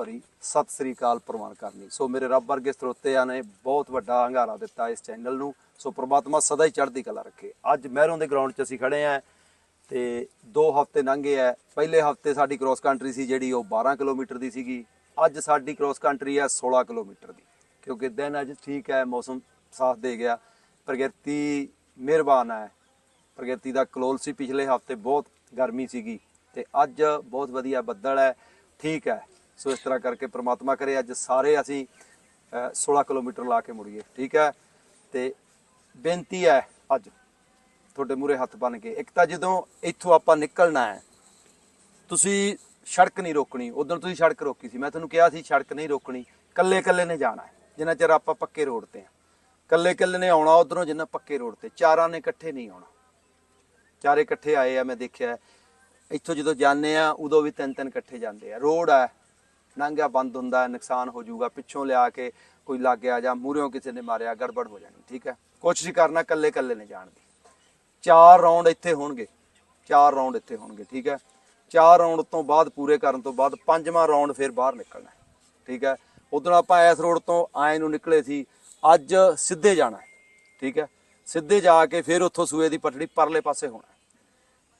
ਭਰੀ ਸਤਿ ਸ੍ਰੀ ਅਕਾਲ ਪ੍ਰਵਾਨ ਕਰਨੀ। ਸੋ ਮੇਰੇ ਰੱਬ ਵਰਗੇ ਸਰੋਤਿਆਂ ਨੇ ਬਹੁਤ ਵੱਡਾ ਹੰਗਾਰਾ ਦਿੱਤਾ ਇਸ ਚੈਨਲ ਨੂੰ। ਸੋ ਪ੍ਰਮਾਤਮਾ ਸਦਾ ਹੀ ਚੜ੍ਹਦੀ ਕਲਾ ਰੱਖੇ। ਅੱਜ ਮਹਿਰੋਂ ਦੇ ਗਰਾਊਂਡ 'ਚ ਅਸੀਂ ਖੜੇ ਆਂ ਤੇ ਦੋ ਹਫ਼ਤੇ ਲੰਘੇ ਆ ਪਹਿਲੇ ਹਫ਼ਤੇ ਸਾਡੀ ਕ੍ਰੋਸ ਕੰਟਰੀ ਸੀ ਜਿਹੜੀ ਉਹ 12 ਕਿਲੋਮੀਟਰ ਦੀ ਸੀਗੀ। ਅੱਜ ਸਾਡੀ ਕ੍ਰੋਸ ਕੰਟਰੀ ਹੈ 16 ਕਿਲੋਮੀਟਰ ਦੀ। ਕਿਉਂਕਿ ਦਿਨ ਅੱਜ ਠੀਕ ਹੈ ਮੌਸਮ ਸਾਥ ਦੇ ਗਿਆ। ਪ੍ਰਗਤੀ ਮਿਹਰਬਾਨ ਹੈ ਪ੍ਰਗਤੀ ਦਾ ਕਲੋਲ ਸੀ ਪਿਛਲੇ ਹਫ਼ਤੇ, ਬਹੁਤ ਗਰਮੀ ਸੀਗੀ। ਤੇ ਅੱਜ ਬਹੁਤ ਵਧੀਆ ਬੱਦਲ ਹੈ ਠੀਕ ਹੈ ਸੋ ਇਸ ਤਰ੍ਹਾਂ ਕਰਕੇ ਪ੍ਰਮਾਤਮਾ ਕਰੇ ਅੱਜ ਸਾਰੇ ਅਸੀਂ ਅਹ, 16 ਕਿਲੋਮੀਟਰ ਲਾ ਕੇ ਮੁੜੀਏ ਠੀਕ ਹੈ? ਤੇ ਬੇਨਤੀ ਹੈ ਅੱਜ ਤੁਹਾਡੇ ਮੂਰੇ ਹੱਥ ਬੰਨ ਕੇ ਇੱਕ ਤਾਂ ਜਦੋਂ ਇੱਥੋਂ ਆਪਾਂ ਨਿਕਲਣਾ ਹੈ ਤੁਸੀਂ ਸੜਕ ਨਹੀਂ ਰੋਕਣੀ ਉਦੋਂ ਤੁਸੀਂ ਸੜਕ ਰੋਕੀ ਸੀ ਮੈਂ ਤੁਹਾਨੂੰ ਕਿਹਾ ਸੀ ਸੜਕ ਨਹੀਂ ਰੋਕਣੀ ਕੱਲੇ ਕੱਲੇ ਨੇ ਜਾਣਾ ਹੈ ਜਿੰਨਾ ਚਿਰ ਆਪਾਂ ਪੱਕੇ ਰੋਡ ਤੇ ਆ ਕੱਲੇ ਕੱਲੇ ਨੇ ਆਉਣਾ ਉਧਰੋਂ ਜਿੰਨਾ ਪੱਕੇ ਰੋਡ ਤੇ ਚਾਰਾਂ ਨੇ ਇਕੱਠੇ ਨਹੀਂ ਆਉਣਾ। ਚਾਰੇ ਇਕੱਠੇ ਆਏ ਆ ਮੈਂ ਦੇਖਿਆ ਇੱਥੋਂ ਜਦੋਂ ਜਾਂਦੇ ਆ ਉਦੋਂ ਵੀ ਤਿੰਨ ਤਿੰਨ ਇਕੱਠੇ ਜਾਂਦੇ ਆ। ਰੋਡ ਆ ਨਾਂਗਾ ਬੰਦ ਹੁੰਦਾ, ਨੁਕਸਾਨ ਹੋ ਜਾਊਗਾ, ਪਿੱਛੋਂ ਲਿਆ ਕੇ ਕੋਈ ਲੱਗ ਗਿਆ ਜਾਂ ਮੂਹਰਿਓਂ ਕਿਸੇ ਨੇ ਮਾਰਿਆ, ਗੜਬੜ ਹੋ ਜਾਣੀ, ਠੀਕ ਹੈ? ਕੋਸ਼ਿਸ਼ ਕਰਨਾ ਕੱਲੇ ਕੱਲੇ ਨੇ ਜਾਣ ਦੀ। ਚਾਰ ਰਾਉਂਡ ਇੱਥੇ ਹੋਣਗੇ, ਚਾਰ ਰਾਉਂਡ ਇੱਥੇ ਹੋਣਗੇ, ਠੀਕ ਹੈ? ਚਾਰ ਰਾਉਂਡ ਤੋਂ ਬਾਅਦ ਪੂਰੇ ਕਰਨ ਤੋਂ ਬਾਅਦ ਪੰਜਵਾਂ ਰਾਉਂਡ ਫਿਰ ਬਾਹਰ ਨਿਕਲਣਾ, ਠੀਕ ਹੈ? ਉਦੋਂ ਆਪਾਂ ਇਸ ਰੋਡ ਤੋਂ ਆਏ ਨੂੰ ਨਿਕਲੇ ਸੀ, ਅੱਜ ਸਿੱਧੇ ਜਾਣਾ, ਠੀਕ ਹੈ? ਸਿੱਧੇ ਜਾ ਕੇ ਫਿਰ ਉੱਥੋਂ ਸੂਏ ਦੀ ਪਟੜੀ ਪਰਲੇ ਪਾਸੇ ਹੋਣਾ,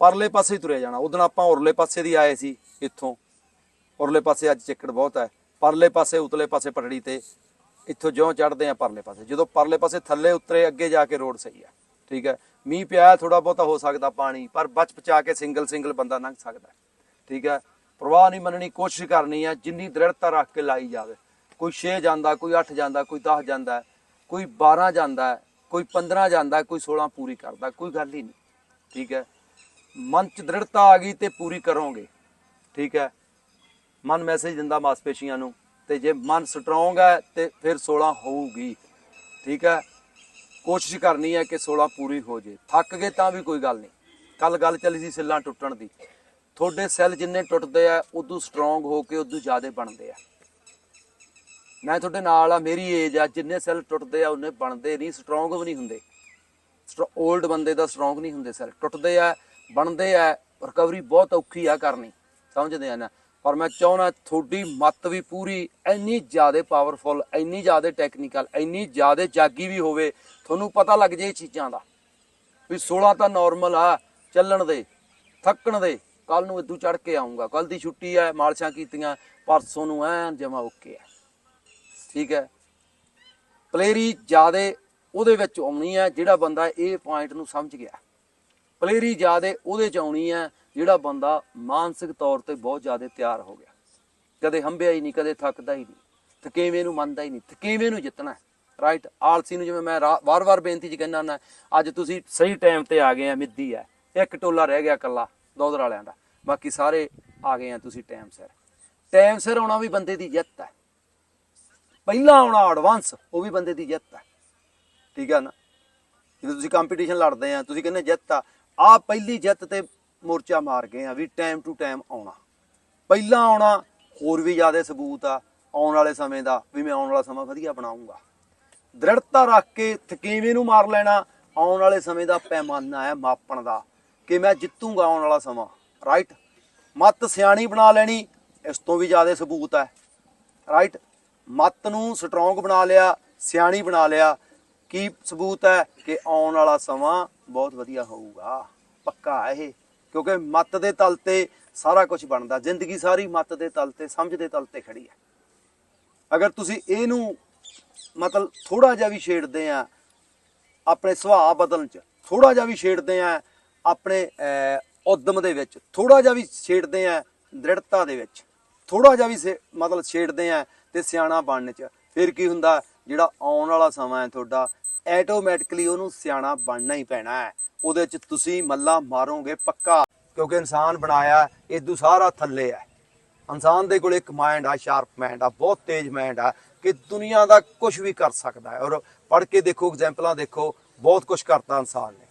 ਪਰਲੇ ਪਾਸੇ ਹੀ ਤੁਰਿਆ ਜਾਣਾ। ਉਦੋਂ ਆਪਾਂ ਉਰਲੇ ਪਾਸੇ ਦੀ ਆਏ ਸੀ, ਇੱਥੋਂ। ਉਰਲੇ ਪਾਸੇ ਅੱਜ ਚਿੱਕੜ ਬਹੁਤ ਹੈ। ਪਰਲੇ ਪਾਸੇ, ਉਤਲੇ ਪਾਸੇ ਪਟੜੀ ਤੇ ਇੱਥੋਂ ਜਿਉਂ ਚੜਦੇ ਆ ਪਰਲੇ ਪਾਸੇ। ਜਦੋਂ ਪਰਲੇ ਪਾਸੇ ਥੱਲੇ ਉਤਰੇ, ਅੱਗੇ ਜਾ ਕੇ ਰੋਡ ਸਹੀ ਹੈ। ਠੀਕ ਹੈ। ਮੀਂਹ ਪਿਆ ਥੋੜਾ ਬਹੁਤਾ ਹੋ ਸਕਦਾ ਪਾਣੀ, ਪਰ ਬਚ ਬਚਾ ਕੇ ਸਿੰਗਲ ਸਿੰਗਲ ਬੰਦਾ ਲੰਘ ਸਕਦਾ ਠੀਕ ਹੈ। ਪ੍ਰਵਾਹ ਨਹੀਂ ਮੰਨਣੀ, ਕੋਸ਼ਿਸ਼ ਕਰਨੀ ਹੈ, ਜਿੰਨੀ ਦ੍ਰਿੜਤਾ ਰੱਖ ਕੇ ਲਾਈ ਜਾਵੇ। ਕੋਈ 6 ਜਾਂਦਾ, ਕੋਈ 8 ਜਾਂਦਾ, ਕੋਈ 10 ਜਾਂਦਾ ਕੋਈ 12 ਜਾਂਦਾ ਕੋਈ 15 ਜਾਂਦਾ ਕੋਈ 16 ਪੂਰੀ ਕਰਦਾ ਕੋਈ ਗੱਲ ਹੀ ਨਹੀਂ। ਠੀਕ ਹੈ। ਮਨ ਚ ਦ੍ਰਿੜਤਾ ਆ ਗਈ ਤੇ ਪੂਰੀ ਕਰੋਗੇ। ਠੀਕ ਹੈ। ਮਨ ਮੈਸੇਜ ਦਿੰਦਾ ਮਾਸਪੇਸ਼ੀਆਂ ਨੂੰ, ਤੇ ਜੇ ਮਨ ਸਟਰੋਂਗ ਹੈ, ਤੇ ਫਿਰ 16 ਹੋਊਗੀ। ਠੀਕ ਹੈ? ਕੋਸ਼ਿਸ਼ ਕਰਨੀ ਹੈ ਕਿ 16 ਪੂਰੀ ਹੋ ਜੇ। ਥੱਕ ਗਏ ਤਾਂ ਵੀ ਕੋਈ ਗੱਲ ਨਹੀਂ। ਕੱਲ ਗੱਲ ਚੱਲੀ ਸੀ ਸਿੱਲਾਂ ਟੁੱਟਣ ਦੀ। ਤੁਹਾਡੇ ਸੈੱਲ ਜਿੰਨੇ ਟੁੱਟਦੇ ਆ, ਉਦੋਂ ਸਟਰੋਂਗ ਹੋ ਕੇ ਉਦੋਂ ਜ਼ਿਆਦਾ ਬਣਦੇ ਆ। ਮੈਂ ਤੁਹਾਡੇ ਨਾਲ ਆ, ਮੇਰੀ ਏਜ ਆ, ਜਿੰਨੇ ਸੈੱਲ ਟੁੱਟਦੇ ਆ ਉਹਨੇ ਬਣਦੇ ਨਹੀਂ ਸਟਰੋਂਗ ਵੀ ਨਹੀਂ ਹੁੰਦੇ। 올ਡ ਬੰਦੇ ਦਾ ਸਟਰੋਂਗ ਨਹੀਂ ਹੁੰਦੇ ਸੈੱਲ। ਟੁੱਟਦੇ ਆ, ਬਣਦੇ ਆ ਰਿਕਵਰੀ ਬਹੁਤ ਔਖੀ ਆ ਕਰਨੀ। ਸਮਝਦੇ ਆ ਨਾ? ਪਰ ਮੈਂ ਚਾਹੁੰਦਾ ਤੁਹਾਡੀ ਮੱਤ ਵੀ ਪੂਰੀ, ਇੰਨੀ ਜ਼ਿਆਦਾ ਪਾਵਰਫੁਲ ਇੰਨੀ ਜ਼ਿਆਦਾ ਟੈਕਨੀਕਲ ਇੰਨੀ ਜ਼ਿਆਦਾ ਜਾਗੀ ਵੀ ਹੋਵੇ, ਤੁਹਾਨੂੰ ਪਤਾ ਲੱਗ ਜੇ ਚੀਜ਼ਾਂ ਦਾ। ਵੀ 16 ਤਾਂ ਨਾਰਮਲ ਆ, ਚੱਲਣ ਦੇ, ਥੱਕਣ ਦੇ ਕੱਲ ਨੂੰ ਇਦੂ ਚੜ ਕੇ ਆਉਂਗਾ ਕੱਲ ਦੀ ਛੁੱਟੀ ਹੈ ਮਾਲਸ਼ਾਂ ਕੀਤੀਆਂ, ਪਰਸੋਂ ਨੂੰ ਐਨ ਜਮਾ ਓਕੇ ਹੈ ਠੀਕ ਹੈ? ਪਲੇਰੀ ਜਿਆਦੇ ਉਹਦੇ ਵਿੱਚ ਆਉਣੀ ਹੈ ਜਿਹੜਾ ਬੰਦਾ ਇਹ ਪੁਆਇੰਟ ਨੂੰ ਸਮਝ ਗਿਆ। ਪਲੇਰੀ ਜਿਆਦੇ ਉਹਦੇ ਚ ਆਉਣੀ ਹੈ ਜਿਹੜਾ ਬੰਦਾ ਮਾਨਸਿਕ ਤੌਰ ਤੇ ਬਹੁਤ ਜ਼ਿਆਦਾ ਤਿਆਰ ਹੋ ਗਿਆ। ਕਦੇ ਹੰਬਿਆ ਹੀ ਨਹੀਂ, ਕਦੇ ਥੱਕਦਾ ਹੀ ਨਹੀਂ। ਥਕੇਵੇਂ ਨੂੰ ਮੰਨਦਾ ਹੀ ਨਹੀਂ, ਥਕੇਵੇਂ ਨੂੰ ਜਿੱਤਣਾ ਰਾਈਟ ਆਲਸੀ ਨੂੰ ਜਿਵੇਂ ਮੈਂ ਵਾਰ-ਵਾਰ ਬੇਨਤੀ ਚ ਕਹਿੰਦਾ ਹੁੰਦਾ, ਅੱਜ ਤੁਸੀਂ ਸਹੀ ਟਾਈਮ ਤੇ ਆ ਗਏ ਆ ਮਿੱਦੀ ਹੈ। ਇੱਕ ਟੋਲਾ ਰਹਿ ਗਿਆ ਇਕੱਲਾ ਦੋਦਰ ਵਾਲਿਆਂ ਦਾ। ਬਾਕੀ ਸਾਰੇ ਆ ਗਏ ਆ ਤੁਸੀਂ ਟਾਈਮ ਸਿਰ। ਟਾਈਮ ਸਿਰ ਆਉਣਾ ਵੀ ਬੰਦੇ ਦੀ ਜਿੱਤ ਹੈ। ਪਹਿਲਾਂ ਆਉਣਾ ਐਡਵਾਂਸ ਉਹ ਵੀ ਬੰਦੇ ਦੀ ਜਿੱਤ ਹੈ। ਠੀਕ ਹੈ ਨਾ? ਜਦੋਂ ਤੁਸੀਂ ਕੰਪੀਟੀਸ਼ਨ ਲੜਦੇ ਆ, ਤੁਸੀਂ ਕਹਿੰਦੇ ਜਿੱਤ ਆ। ਆ ਪਹਿਲੀ ਜਿੱਤ ਤੇ ਮੋਰਚਾ ਮਾਰ ਗਏ ਆ ਵੀ ਟਾਈਮ ਟੂ ਟਾਈਮ ਆਉਣਾ। ਪਹਿਲਾਂ ਆਉਣਾ, ਹੋਰ ਵੀ ਜ਼ਿਆਦਾ ਸਬੂਤ ਆ ਆਉਣ ਵਾਲੇ ਸਮੇਂ ਦਾ, ਵੀ ਮੈਂ ਆਉਣ ਵਾਲਾ ਸਮਾਂ ਵਧੀਆ ਬਣਾਉਂਗਾ। ਦ੍ਰਿੜਤਾ ਰੱਖ ਕੇ ਥਕੀਵੇਂ ਨੂੰ ਮਾਰ ਲੈਣਾ, ਆਉਣ ਵਾਲੇ ਸਮੇਂ ਦਾ ਪੈਮਾਨਾ ਹੈ ਮਾਪਣ ਦਾ, ਕਿ ਮੈਂ ਜਿੱਤੂਗਾ ਆਉਣ ਵਾਲਾ ਸਮਾਂ। ਰਾਈਟ ਮੱਤ ਸਿਆਣੀ ਬਣਾ ਲੈਣੀ, ਇਸ ਤੋਂ ਵੀ ਜ਼ਿਆਦਾ ਸਬੂਤ ਹੈ ਰਾਈਟ ਮੱਤ ਨੂੰ ਸਟਰੋਂਗ ਬਣਾ ਲਿਆ, ਸਿਆਣੀ ਬਣਾ ਲਿਆ। ਕੀ ਸਬੂਤ ਹੈ ਕਿ ਆਉਣ ਵਾਲਾ ਸਮਾਂ ਬਹੁਤ ਵਧੀਆ ਹੋਊਗਾ। ਪੱਕਾ ਇਹ। ਕਿਉਂਕਿ ਮੱਤ ਦੇ ਤਲ ਤੇ ਸਾਰਾ ਕੁਝ ਬਣਦਾ। ਜ਼ਿੰਦਗੀ ਸਾਰੀ ਮੱਤ ਦੇ ਤਲ ਤੇ ਸਮਝ ਦੇ ਤਲ ਤੇ ਖੜੀ ਹੈ। ਅਗਰ ਤੁਸੀਂ ਇਹਨੂੰ ਮਤਲਬ ਥੋੜਾ ਜਿਹਾ ਵੀ ਛੇੜਦੇ ਆ ਆਪਣੇ ਸੁਭਾਅ ਬਦਲਣ ਚ ਥੋੜਾ ਜਿਹਾ ਵੀ ਛੇੜਦੇ ਆ ਆਪਣੇ ਅਹ, ਉਦਮ ਦੇ ਵਿੱਚ ਥੋੜਾ ਜਿਹਾ ਵੀ ਛੇੜਦੇ ਆ ਦ੍ਰਿੜਤਾ ਦੇ ਵਿੱਚ ਥੋੜਾ ਜਿਹਾ ਵੀ ਸੇ- ਮਤਲਬ ਛੇੜਦੇ ਆ ਤੇ ਸਿਆਣਾ ਬਣਨ ਚ ਫਿਰ ਕੀ ਹੁੰਦਾ? ਜਿਹੜਾ ਆਉਣ ਵਾਲਾ ਸਮਾਂ ਹੈ ਤੁਹਾਡਾ ਆਟੋਮੈਟਿਕਲੀ ਉਹਨੂੰ ਸਿਆਣਾ ਬਣਨਾ ਹੀ ਪੈਣਾ ਹੈ। ਉਹਦੇ ਚ ਤੁਸੀਂ ਮੱਲਾ ਮਾਰੋਗੇ ਪੱਕਾ, ਕਿਉਂਕਿ ਇਨਸਾਨ ਬਣਾਇਆ ਇਦੋਂ ਸਾਰਾ ਥੱਲੇ ਹੈ। ਇਨਸਾਨ ਦੇ ਕੋਲ ਇੱਕ ਮਾਈਂਡ ਆ ਸ਼ਾਰਪ ਮਾਈਂਡ ਆ, ਬਹੁਤ ਤੇਜ਼ ਮਾਈਂਡ ਆ, ਕਿ ਦੁਨੀਆ ਦਾ ਕੁਝ ਵੀ ਕਰ ਸਕਦਾ ਹੈ। ਔਰ ਪੜ੍ਹ ਕੇ ਦੇਖੋ, ਐਗਜ਼ਾਮਪਲਾਂ ਦੇਖੋ, ਬਹੁਤ ਕੁਝ ਕਰਤਾ ਇਨਸਾਨ ਨੇ।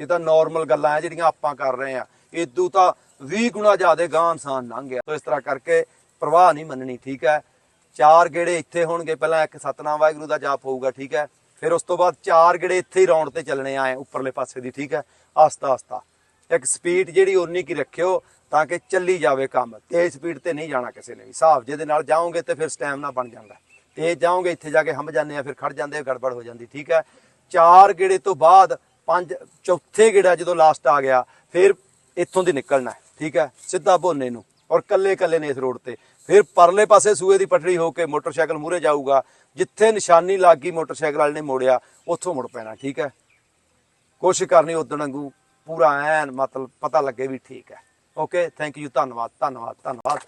ਇਹ ਤਾਂ ਨਾਰਮਲ ਗੱਲਾਂ ਆ ਜਿਹੜੀਆਂ ਆਪਾਂ ਕਰ ਰਹੇ ਆ ਇਦੋਂ ਤਾਂ 20 ਗੁਣਾ ਜ਼ਿਆਦਾ ਗਾਂ ਇਨਸਾਨ ਲੰਘ ਗਿਆ। ਸੋ ਇਸ ਤਰ੍ਹਾਂ ਕਰਕੇ ਪ੍ਰਵਾਹ ਨਹੀਂ ਮੰਨਣੀ, ਠੀਕ ਹੈ? ਚਾਰ ਗੇੜੇ ਇੱਥੇ ਹੋਣਗੇ, ਪਹਿਲਾਂ ਇੱਕ ਸਤਨਾਮ ਵਾਹਿਗੁਰੂ ਦਾ ਜਾਪ ਹੋਊਗਾ, ਠੀਕ ਹੈ? ਫਿਰ ਉਸ ਤੋਂ ਬਾਅਦ ਚਾਰ ਗੇੜੇ ਇੱਥੇ ਹੀ ਰੌਂਡ ਤੇ ਚੱਲਣੇ ਆਏ ਉੱਪਰਲੇ ਪਾਸੇ ਦੀ, ਠੀਕ ਹੈ? ਆਸਤਾ ਆਸਤਾ। ਇੱਕ ਸਪੀਡ ਜਿਹੜੀ ਉਨੀ ਕੀ ਰੱਖਿਓ ਤਾਂ ਕਿ ਚੱਲੀ ਜਾਵੇ ਕੰਮ। ਤੇਜ਼ ਸਪੀਡ ਤੇ ਨਹੀਂ ਜਾਣਾ ਕਿਸੇ ਨੇ ਵੀ। ਹਿਸਾਬ ਜਿਹਦੇ ਨਾਲ ਜਾਓਗੇ ਤੇ ਫਿਰ ਸਟੈਮਨਾ ਬਣ ਜਾਂਦਾ। ਤੇਜ਼ ਜਾਓਗੇ, ਇੱਥੇ ਜਾ ਕੇ ਹੰਬ ਜਾਂਦੇ ਆ, ਫਿਰ ਖੜ ਜਾਂਦੇ ਆ, ਗੜਬੜ ਹੋ ਜਾਂਦੀ, ਠੀਕ ਹੈ? ਚਾਰ ਗੇੜੇ ਤੋਂ ਬਾਅਦ ਪੰਜ, ਚੌਥੇ ਗੇੜਾ ਜਦੋਂ ਲਾਸਟ ਆ ਗਿਆ, ਫਿਰ ਇੱਥੋਂ ਦੀ ਨਿਕਲਣਾ, ਠੀਕ ਹੈ? ਸਿੱਧਾ ਭੋਨੇ ਨੂੰ। ਔਰ ਕੱਲੇ ਕੱਲੇ ਨੇ ਇਸ ਰੋਡ ਤੇ। ਫਿਰ ਪਰਲੇ ਪਾਸੇ ਸੂਏ ਦੀ ਪਟੜੀ ਹੋ ਕੇ ਮੋਟਰਸਾਈਕਲ ਮੂਰੇ ਜਾਊਗਾ, ਜਿੱਥੇ ਨਿਸ਼ਾਨੀ ਲੱਗ ਗਈ ਮੋਟਰਸਾਈਕਲ ਵਾਲੇ ਨੇ ਮੋੜਿਆ, ਉੱਥੋਂ ਮੁੜ ਪੈਣਾ, ਠੀਕ ਹੈ? ਕੋਸ਼ਿਸ਼ ਕਰਨੀ ਉਦਣ ਵਾਂਗੂ, ਪੂਰਾ ਐਨ ਮਤਲਬ ਪਤਾ ਲੱਗੇ ਵੀ ਠੀਕ ਹੈ। ਓਕੇ ਥੈਂਕ ਯੂ ਧੰਨਵਾਦ ਧੰਨਵਾਦ ਧੰਨਵਾਦ।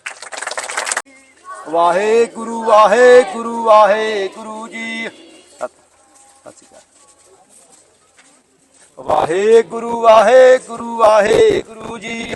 ਵਾਹਿਗੁਰੂ ਵਾਹਿਗੁਰੂ ਵਾਹਿਗੁਰੂ ਜੀ। ਸਤਿ ਸ਼੍ਰੀ ਅਕਾਲ। ਵਾਹਿਗੁਰੂ ਵਾਹਿਗੁਰੂ ਵਾਹਿਗੁਰੂ ਜੀ।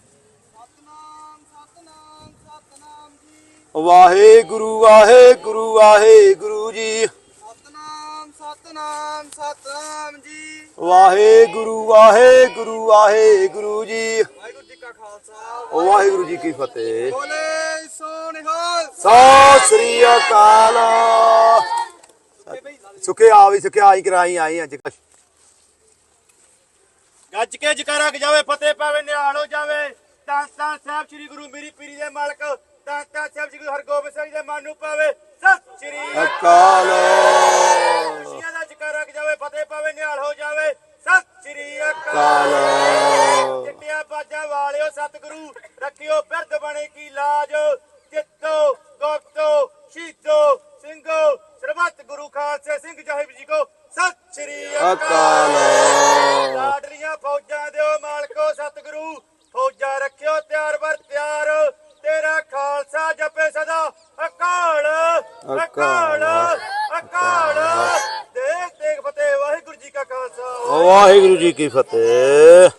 ਵਾਹਿਗੁਰੂ ਵਾਹਿਗੁਰੂ ਵਾਹਿਗੁਰੂ ਜੀ। ਸਤਨਾਮ ਸਤਨਾਮ ਸਤਨਾਮ ਜੀ। ਵਾਹਿਗੁਰੂ ਵਾਹਿਗੁਰੂ ਵਾਹਿਗੁਰੂ ਜੀ। ਵਾਹਿਗੁਰੂ ਜੀ ਕਾ ਖਾਲਸਾ ਵਾਹਿਗੁਰੂ ਜੀ ਕੀ ਫਤਿਹ। ਬੋਲੇ ਸੋ ਨਿਹਾਲ। ਸਤਿ ਸ੍ਰੀ ਅਕਾਲ। ਸੁਖੇ ਆ ਵੀ ਸੁਖੇ ਆਈ ਕਰਾਈ ਆਈ ਅੱਜ ਗੱਜ ਕੇ ਜਕਾਰਾ ਜਾਵੇ ਫਤਿਹ ਪਾਵੇ ਨਿਹਾਲ ਹੋ ਜਾਵੇ। ਤਾਂ ਤਾਂ ਸਾਹਿਬ ਸ੍ਰੀ ਗੁਰੂ ਮੇਰੀ ਪੀਰੀ ਦੇ ਮਾਲਕ ਤਾਂ ਤਾਂ ਸਾਹਿਬ ਸ੍ਰੀ ਗੁਰੂ ਹਰਗੋਬਿੰਦ ਸਿੰਘ ਜੀ ਦੇ ਮਨ ਨੂੰ ਪਾਵੇ ਸਤਿ ਸ੍ਰੀ ਅਕਾਲ। ਖੁਸ਼ੀਆਂ ਦਾ ਜਕਾਰਾ ਜਾਵੇ ਫਤਿਹ ਪਾਵੇ ਨਿਹਾਲ ਹੋ ਜਾਵੇ ਸਤਿ ਸ੍ਰੀ ਅਕਾਲ। ਚਿੱਟਿਆ ਬਾਜਾਂ ਵਾਲਿਓ ਸਤਿਗੁਰੂ ਰੱਖਿਓ ਬਿਰਧ ਬਣੇ ਕੀ ਲਾਜ। ਜਿੱਤੋ ਗੁਪਤੋ ਸ਼ੀਤੋ ਸਿੰਘੋ ਸਰਬੱਤ ਗੁਰੂ ਖਾਲਸੇ ਸਿੰਘ ਸਾਹਿਬ ਜੀ ਕੋ ਸਤਿ ਸ੍ਰੀ ਅਕਾਲ। ਲਾਡਲੀਆਂ ਫੌਜਾਂ ਦਿਓ ਮਾਲਕੋ ਸਤਿਗੁਰੂ ਫੌਜਾਂ ਰੱਖਿਓ ਤਿਆਰ ਬਰ ਤਿਆਰ ਤੇਰਾ ਖਾਲਸਾ ਜਪੇ ਸਦਾ ਅਕਾਲ ਅਕਾਲ ਅਕਾਲ ਦੇਖ ਦੇਖ ਫਤਿਹ ਵਾਹਿਗੁਰੂ ਜੀ ਕਾ ਖਾਲਸਾ ਵਾਹਿਗੁਰੂ ਜੀ ਕੀ ਫਤਿਹ।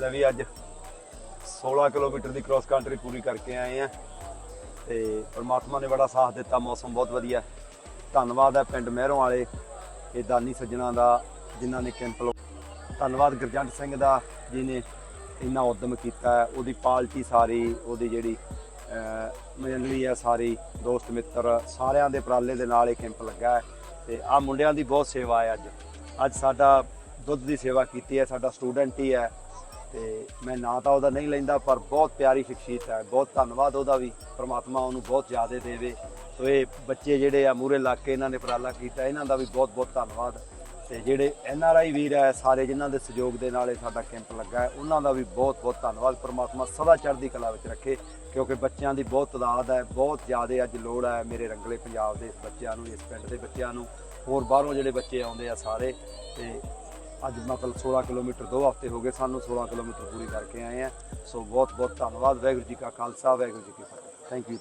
ਲੈ ਵੀ ਅੱਜ 16 ਕਿਲੋਮੀਟਰ ਦੀ ਕ੍ਰਾਸ ਕੰਟਰੀ ਪੂਰੀ ਕਰਕੇ ਆਏ ਆ। ਤੇ ਪਰਮਾਤਮਾ ਨੇ ਬੜਾ ਸਾਥ ਦਿੱਤਾ ਮੌਸਮ ਬਹੁਤ ਵਧੀਆ। ਧੰਨਵਾਦ ਹੈ ਪਿੰਡ ਮਹਿਰੋਂ ਵਾਲੇ ਇਹ ਦਾਨੀ ਸੱਜਣਾ ਦਾ ਜਿਨ੍ਹਾਂ ਨੇ ਕੈਂਪ ਧੰਨਵਾਦ ਗੁਰਜੰਟ ਸਿੰਘ ਦਾ ਜਿਨੇ ਇੰਨਾ ਉਦਮ ਕੀਤਾ ਉਹਦੀ ਪਾਰਟੀ ਸਾਰੀ ਉਹਦੀ ਜਿਹੜੀ ਅਹ, ਮੰਡਲੀ ਹੈ ਸਾਰੀ ਦੋਸਤ ਮਿੱਤਰ ਸਾਰਿਆਂ ਦੇ ਉਪਰਾਲੇ ਦੇ ਨਾਲ ਇਹ ਕੈਂਪ ਲੱਗਾ ਹੈ। ਤੇ ਆ ਮੁੰਡਿਆਂ ਦੀ ਬਹੁਤ ਸੇਵਾ ਹੈ ਅੱਜ। ਅੱਜ ਸਾਡਾ ਦੁੱਧ ਦੀ ਸੇਵਾ ਕੀਤੀ ਹੈ ਸਾਡਾ ਸਟੂਡੈਂਟ ਹੀ ਹੈ। ਤੇ ਮੈਂ ਨਾਂ ਤਾਂ ਉਹਦਾ ਨਹੀਂ ਲੈਂਦਾ, ਪਰ ਬਹੁਤ ਪਿਆਰੀ ਸ਼ਖਸੀਅਤ ਹੈ। ਬਹੁਤ ਧੰਨਵਾਦ ਉਹਦਾ ਵੀ। ਪ੍ਰਮਾਤਮਾ ਉਹਨੂੰ ਬਹੁਤ ਜ਼ਿਆਦਾ ਦੇਵੇ। ਸੋ ਇਹ ਬੱਚੇ ਜਿਹੜੇ ਆ ਮੂਰੇ ਲਾ ਕੇ ਇਹਨਾਂ ਨੇ ਉਪਰਾਲਾ ਕੀਤਾ, ਇਹਨਾਂ ਦਾ ਵੀ ਬਹੁਤ ਬਹੁਤ ਧੰਨਵਾਦ। ਤੇ ਜਿਹੜੇ ਐਨ ਆਰ ਆਈ ਵੀਰ ਹੈ ਸਾਰੇ ਜਿਨ੍ਹਾਂ ਦੇ ਸਹਿਯੋਗ ਦੇ ਨਾਲ ਇਹ ਸਾਡਾ ਕੈਂਪ ਲੱਗਾ ਹੈ, ਉਹਨਾਂ ਦਾ ਵੀ ਬਹੁਤ ਬਹੁਤ ਧੰਨਵਾਦ। ਪ੍ਰਮਾਤਮਾ ਸਦਾ ਚੜ੍ਹਦੀ ਕਲਾ ਵਿੱਚ ਰੱਖੇ, ਕਿਉਂਕਿ ਬੱਚਿਆਂ ਦੀ ਬਹੁਤ ਤਾਦਾਦ ਹੈ, ਬਹੁਤ ਜ਼ਿਆਦਾ ਅੱਜ ਲੋੜ ਹੈ ਮੇਰੇ ਰੰਗਲੇ ਪੰਜਾਬ ਦੇ ਬੱਚਿਆਂ ਨੂੰ, ਇਸ ਪਿੰਡ ਦੇ ਬੱਚਿਆਂ ਨੂੰ। ਹੋਰ ਬਾਹਰੋਂ ਜਿਹੜੇ ਬੱਚੇ ਆਉਂਦੇ ਆ ਸਾਰੇ, ਤੇ ਅੱਜ ਮਤਲਬ 16 ਕਿਲੋਮੀਟਰ ਦੋ ਹਫ਼ਤੇ ਹੋ ਗਏ, ਸਾਨੂੰ 16 ਕਿਲੋਮੀਟਰ ਪੂਰੀ ਕਰਕੇ ਆਏ ਆ। ਸੋ ਬਹੁਤ ਬਹੁਤ ਧੰਨਵਾਦ, ਵਾਹਿਗੁਰੂ ਜੀ ਕਾ ਖਾਲਸਾ, ਵਾਹਿਗੁਰੂ ਜੀ ਕੀ ਫਤਿਹ। Thank you